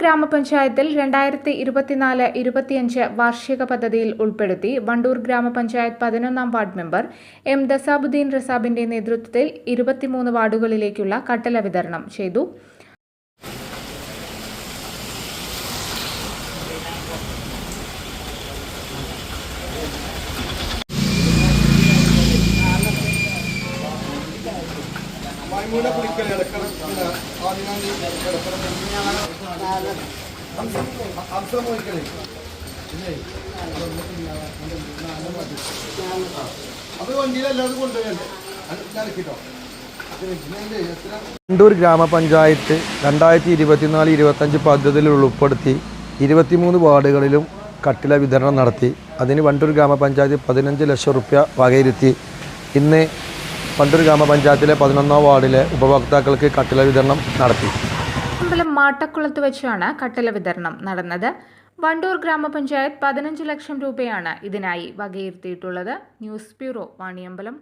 ഗ്രാമപഞ്ചായത്തിൽ രണ്ടായിരത്തി ഇരുപത്തിനാല് ഇരുപത്തിയഞ്ച് വാർഷിക പദ്ധതിയിൽ ഉൾപ്പെടുത്തി വണ്ടൂർ ഗ്രാമപഞ്ചായത്ത് പതിനൊന്നാം വാർഡ് മെമ്പർ എം ദസാബുദ്ദീൻ റസാബിന്റെ നേതൃത്വത്തിൽ ഇരുപത്തിമൂന്ന് വാർഡുകളിലേക്കുള്ള കട്ടല വിതരണം ചെയ്തു. മൈമൂല കുടിക്കൽ അത് വണ്ടിയിലല്ലാതെ എത്ര വണ്ടൂർ ഗ്രാമപഞ്ചായത്ത് രണ്ടായിരത്തി ഇരുപത്തിനാല് ഇരുപത്തഞ്ച് പദ്ധതിയിൽ ഉൾപ്പെടുത്തി ഇരുപത്തിമൂന്ന് വാർഡുകളിലും കട്ടില വിതരണം നടത്തി. അതിന് വണ്ടൂർ ഗ്രാമപഞ്ചായത്ത് പതിനഞ്ച് ലക്ഷം റുപ്യ വകയിരുത്തി. ഇന്ന് വണ്ടൂർ ഗ്രാമപഞ്ചായത്തിലെ പതിനൊന്നാം വാർഡിലെ ഉപഭോക്താക്കൾക്ക് കട്ടില വിതരണം നടത്തി. അമ്പലം മാട്ടക്കുളത്ത് വെച്ചാണ് കട്ടില വിതരണം നടന്നത്. വണ്ടൂർ ഗ്രാമപഞ്ചായത്ത് പതിനഞ്ച് ലക്ഷം രൂപയാണ് ഇതിനായി വകയിരുത്തിയിട്ടുള്ളത്. News bureau Vaniyambalam.